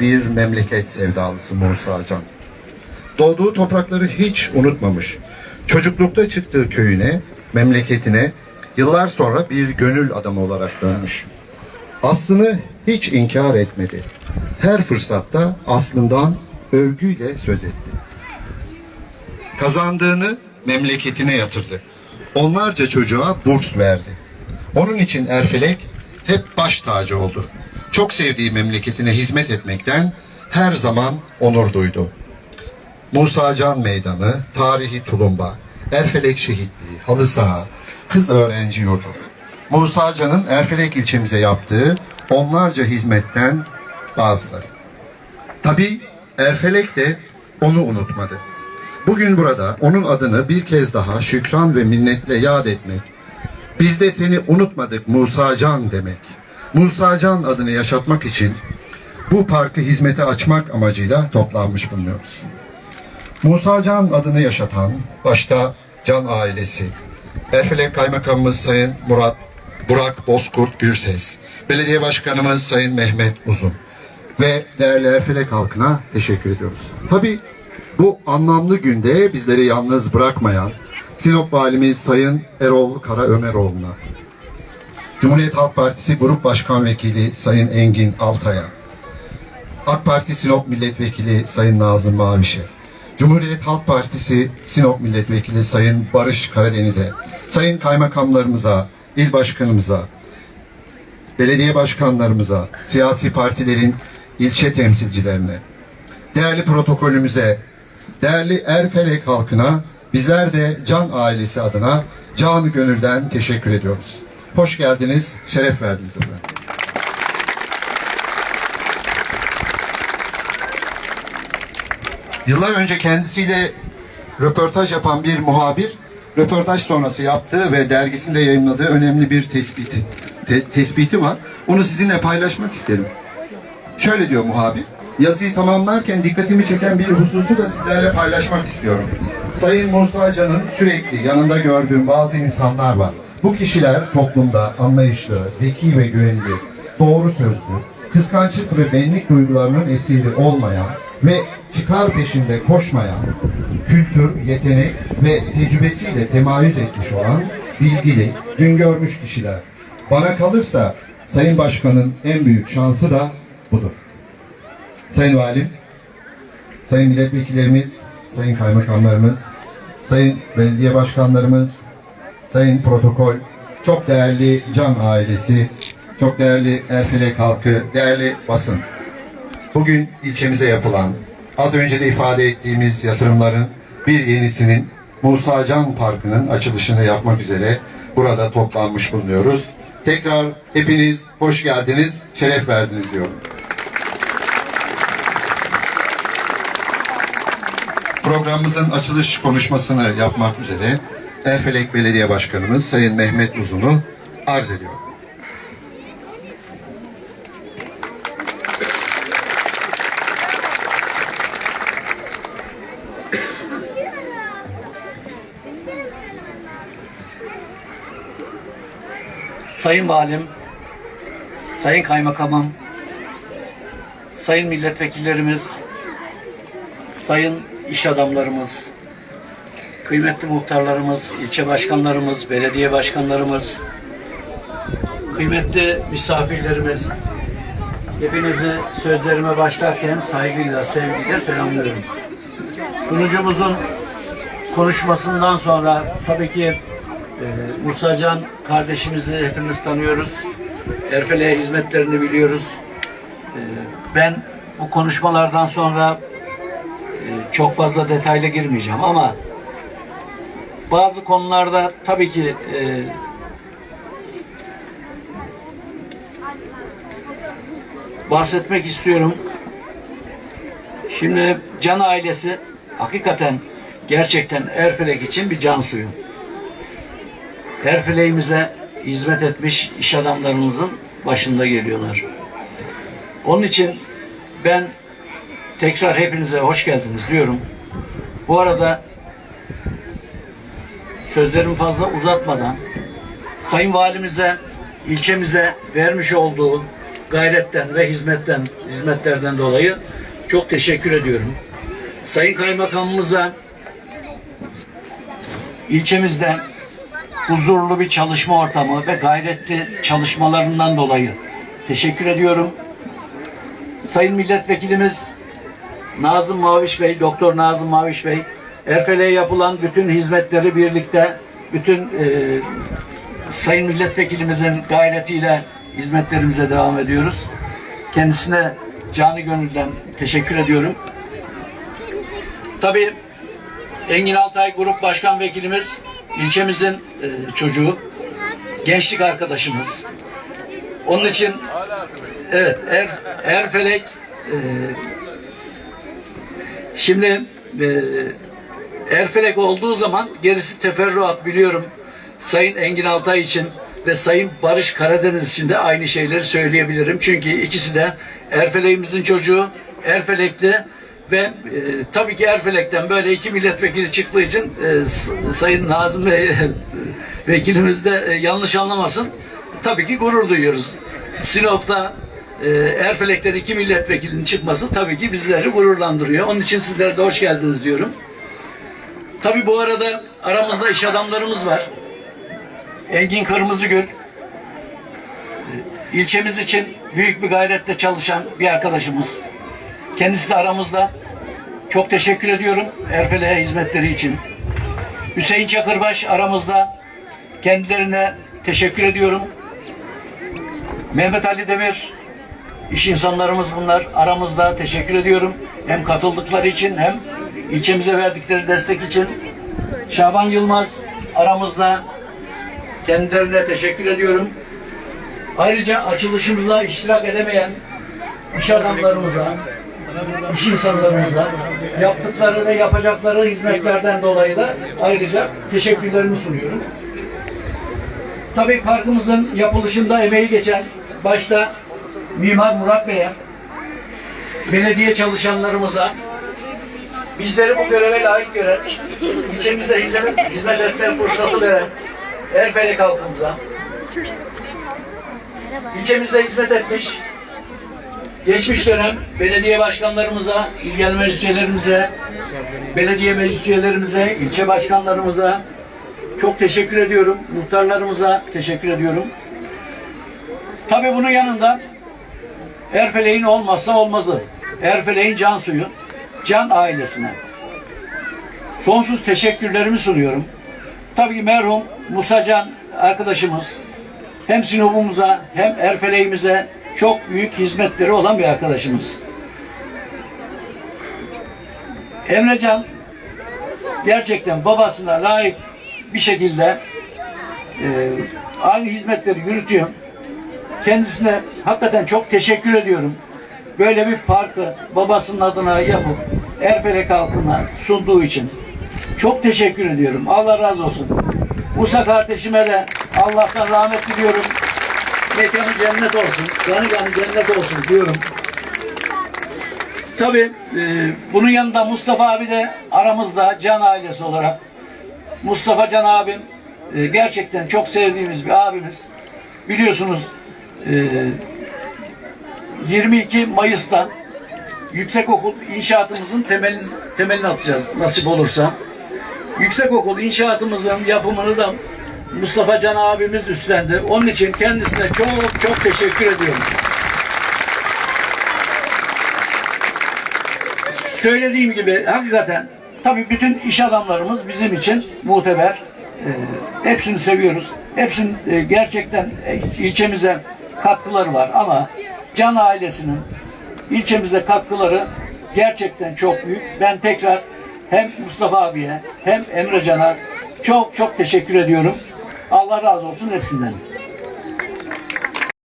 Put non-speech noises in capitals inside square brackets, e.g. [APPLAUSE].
bir memleket sevdalısı Musa Can. Doğduğu toprakları hiç unutmamış. Çocuklukta çıktığı köyüne, memleketine yıllar sonra bir gönül adamı olarak dönmüş. Aslını hiç inkar etmedi. Her fırsatta aslından övgüyle söz etti. Kazandığını memleketine yatırdı. Onlarca çocuğa burs verdi. Onun için Erfelek hep baş tacı oldu. Çok sevdiği memleketine hizmet etmekten her zaman onur duydu. Musa Can Meydanı, Tarihi Tulumba, Erfelek Şehitliği, Halı Saha, Kız Öğrenci Yurdu. Musa Can'ın Erfelek ilçemize yaptığı onlarca hizmetten bazıları. Tabii Erfelek de onu unutmadı. Bugün burada onun adını bir kez daha şükran ve minnetle yad etmek, biz de seni unutmadık Musa Can demek, Musa Can adını yaşatmak için bu parkı hizmete açmak amacıyla toplanmış bulunuyoruz. Musa Can adını yaşatan başta Can ailesi, Erfelek Kaymakamımız Sayın Murat Burak Bozkurt Gürses, Belediye Başkanımız Sayın Mehmet Uzun ve değerli Erfelek halkına teşekkür ediyoruz. Tabii bu anlamlı günde bizleri yalnız bırakmayan Sinop Valimiz Sayın Erol Kara Ömeroğlu'na, Cumhuriyet Halk Partisi Grup Başkan Vekili Sayın Engin Altay'a, AK Parti Sinop Milletvekili Sayın Nazım Maviş'e, Cumhuriyet Halk Partisi Sinop Milletvekili Sayın Barış Karadeniz'e, Sayın Kaymakamlarımıza, il başkanımıza, belediye başkanlarımıza, siyasi partilerin ilçe temsilcilerine, değerli protokolümüze, değerli Erfelek halkına, bizler de Can ailesi adına canı gönülden teşekkür ediyoruz. Hoş geldiniz, şeref verdiniz efendim. Yıllar önce kendisiyle röportaj yapan bir muhabir, röportaj sonrası yaptığı ve dergisinde yayınladığı önemli bir tespiti, te- tespiti var. Onu sizinle paylaşmak isterim. Şöyle diyor muhabir, yazıyı tamamlarken dikkatimi çeken bir hususu da sizlerle paylaşmak istiyorum. Sayın Musa Can'ın sürekli yanında gördüğüm bazı insanlar var. Bu kişiler toplumda anlayışlı, zeki ve güvenilir, doğru sözlü, kıskançlık ve benlik duygularının esiri olmayan ve çıkar peşinde koşmayan, kültür, yetenek ve tecrübesiyle temayüz etmiş olan bilgili, gün görmüş kişiler. Bana kalırsa Sayın Başkan'ın en büyük şansı da budur. Sayın Valim, Sayın Milletvekillerimiz, Sayın Kaymakamlarımız, Sayın Belediye Başkanlarımız, Sayın Protokol, çok değerli Can ailesi, çok değerli Erfelek halkı, değerli basın. Bugün ilçemize yapılan, az önce de ifade ettiğimiz yatırımların bir yenisinin Musa Can Parkı'nın açılışını yapmak üzere burada toplanmış bulunuyoruz. Tekrar hepiniz hoş geldiniz, şeref verdiniz diyorum. Programımızın açılış konuşmasını yapmak üzere Erfelek Belediye Başkanımız Sayın Mehmet Uzun'u arz ediyorum. Sayın Valim, Sayın Kaymakamım, Sayın Milletvekillerimiz, Sayın iş adamlarımız, kıymetli muhtarlarımız, ilçe başkanlarımız, belediye başkanlarımız, kıymetli misafirlerimiz, hepinizi sözlerime başlarken saygıyla, sevgiyle selamlıyorum. Sunucumuzun konuşmasından sonra tabii ki e, Musa Can kardeşimizi hepimiz tanıyoruz. Erfele'ye hizmetlerini biliyoruz. E, ben bu konuşmalardan sonra e, çok fazla detaylı girmeyeceğim ama bazı konularda tabii ki e, bahsetmek istiyorum. Şimdi Can ailesi hakikaten gerçekten Erfelek için bir can suyu. Erfeleğimize hizmet etmiş iş adamlarımızın başında geliyorlar. Onun için ben tekrar hepinize hoş geldiniz diyorum. Bu arada sözlerimi fazla uzatmadan Sayın Valimize, ilçemize vermiş olduğu gayretten ve hizmetten, hizmetlerden dolayı çok teşekkür ediyorum. Sayın Kaymakamımıza ilçemizde huzurlu bir çalışma ortamı ve gayretli çalışmalarından dolayı teşekkür ediyorum. Sayın Milletvekilimiz Nazım Maviş Bey, Doktor Nazım Maviş Bey, Erfele'ye yapılan bütün hizmetleri birlikte, bütün e, Sayın Milletvekilimizin gayretiyle hizmetlerimize devam ediyoruz. Kendisine canı gönülden teşekkür ediyorum. Tabii Engin Altay Grup Başkan Vekilimiz ilçemizin e, çocuğu, gençlik arkadaşımız. Onun için evet Er, Erfelek e, şimdi e, Erfelek olduğu zaman gerisi teferruat biliyorum. Sayın Engin Altay için ve Sayın Barış Karadeniz için de aynı şeyleri söyleyebilirim. Çünkü ikisi de Erfelek'imizin çocuğu, Erfelekli ve e, tabii ki Erfelek'ten böyle iki milletvekili çıktığı için e, Sayın Nazım Bey [LAUGHS] vekilimiz de e, yanlış anlamasın. Tabii ki gurur duyuyoruz. Sinop'ta e, Erfelek'ten iki milletvekilinin çıkması tabii ki bizleri gururlandırıyor. Onun için sizlere de hoş geldiniz diyorum. Tabii bu arada aramızda iş adamlarımız var. Engin Kırmızıgül e, ilçemiz için büyük bir gayretle çalışan bir arkadaşımız. Kendisi de aramızda. Çok teşekkür ediyorum Erfele'ye hizmetleri için. Hüseyin Çakırbaş aramızda. Kendilerine teşekkür ediyorum. Mehmet Ali Demir iş insanlarımız bunlar. Aramızda teşekkür ediyorum. Hem katıldıkları için hem ilçemize verdikleri destek için. Şaban Yılmaz aramızda. Kendilerine teşekkür ediyorum. Ayrıca açılışımıza iştirak edemeyen iş adamlarımıza, iş insanlarımıza yaptıkları ve yapacakları hizmetlerden dolayı da ayrıca teşekkürlerimi sunuyorum. Tabii parkımızın yapılışında emeği geçen başta Mimar Murat Bey'e, belediye çalışanlarımıza, bizleri bu göreve layık gören, ilçemize hizmet, hizmet etme fırsatı veren Erfelek halkımıza, ilçemize hizmet etmiş, geçmiş dönem belediye başkanlarımıza, il genel meclis üyelerimize, belediye meclis ilçe başkanlarımıza çok teşekkür ediyorum. Muhtarlarımıza teşekkür ediyorum. Tabii bunun yanında Erfelek'in olmazsa olmazı. Erfelek'in can suyu, can ailesine. Sonsuz teşekkürlerimi sunuyorum. Tabii ki merhum Musa Can arkadaşımız hem Sinop'umuza hem Erfelek'imize çok büyük hizmetleri olan bir arkadaşımız. Emrecan gerçekten babasına layık bir şekilde e, aynı hizmetleri yürütüyor. Kendisine hakikaten çok teşekkür ediyorum. Böyle bir parkı babasının adına yapıp Erfelek halkına sunduğu için. Çok teşekkür ediyorum. Allah razı olsun. Musa kardeşime de Allah'tan rahmet diliyorum. Mekanı cennet olsun. Canı canı cennet olsun diyorum. Tabii e, bunun yanında Mustafa abi de aramızda can ailesi olarak. Mustafa Can abim e, gerçekten çok sevdiğimiz bir abimiz. Biliyorsunuz e, 22 Mayıs'ta yüksekokul inşaatımızın temelini, temelini atacağız nasip olursa. Yüksekokul inşaatımızın yapımını da Mustafa Can abimiz üstlendi. Onun için kendisine çok çok teşekkür ediyorum. Söylediğim gibi hakikaten tabii bütün iş adamlarımız bizim için muteber. Ee, hepsini seviyoruz. Hepsinin e, gerçekten e, ilçemize katkıları var ama Can ailesinin ilçemize katkıları gerçekten çok büyük. Ben tekrar hem Mustafa abiye hem Emre Can'a çok çok teşekkür ediyorum. Allah razı olsun hepsinden.